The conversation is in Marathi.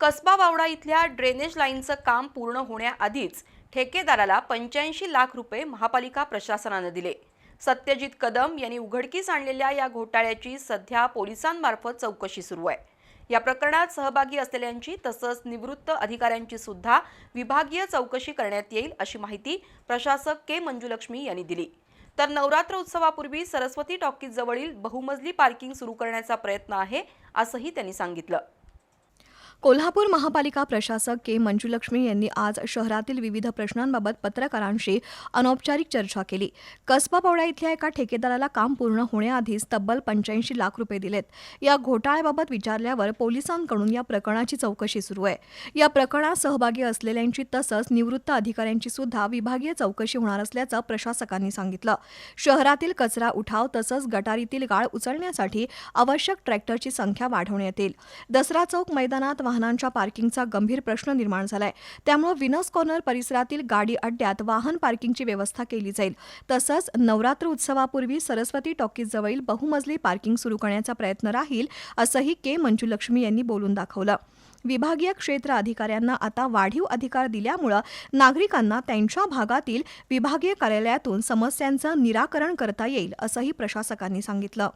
कसबा वावडा इथल्या ड्रेनेज लाईनचं काम पूर्ण होण्याआधीच ठेकेदाराला पंच्याऐंशी लाख रुपये महापालिका प्रशासनानं दिले. सत्यजित कदम यांनी उघडकीस आणलेल्या या घोटाळ्याची सध्या पोलिसांमार्फत चौकशी सुरू आहे. या प्रकरणात सहभागी असलेल्यांची तसंच निवृत्त अधिकाऱ्यांची सुद्धा विभागीय चौकशी करण्यात येईल अशी माहिती प्रशासक के मंजुलक्ष्मी यांनी दिली. तर नवरात्र उत्सवापूर्वी सरस्वती टॉकीजजवळील बहुमजली पार्किंग सुरू करण्याचा प्रयत्न आहे असंही त्यांनी सांगितलं. कोल्हापूर महापालिका प्रशासक के मंजुलक्ष्मी यांनी आज शहरातील विविध प्रश्नांबाबत पत्रकारांशी अनौपचारिक चर्चा केली. कसबा पवडा इथल्या एका ठेकेदाराला काम पूर्ण होण्याआधीच तब्बल पंच्याऐंशी लाख रुपये दिलेत. या घोटाळ्याबाबत विचारल्यावर पोलिसांकडून या प्रकरणाची चौकशी सुरू आहे. या प्रकरणात सहभागी असलेल्यांची तसंच निवृत्त अधिकाऱ्यांची सुद्धा विभागीय चौकशी होणार असल्याचं प्रशासकांनी सांगितलं. शहरातील कचरा उठाव तसंच गटारीतील गाळ उचलण्यासाठी आवश्यक ट्रॅक्टरची संख्या वाढवण्यात येईल. दसरा चौक मैदानात वाहनांच्या पार्किंगचा गंभीर प्रश्न निर्माण झालाय. त्यामुळे विनस कॉर्नर परिसरातील गाडी अड्ड्यात वाहन पार्किंगची व्यवस्था केली जाईल. तसंच नवरात्र उत्सवापूर्वी सरस्वती टॉकीजवळील बहुमजली पार्किंग सुरू करण्याचा प्रयत्न राहील असंही के मंजुलक्ष्मी यांनी बोलून दाखवलं. विभागीय क्षेत्र अधिकाऱ्यांना आता वाढीव अधिकार दिल्यामुळं नागरिकांना त्यांच्या भागातील विभागीय कार्यालयातून समस्यांचं निराकरण करता येईल असंही प्रशासकांनी सांगितलं.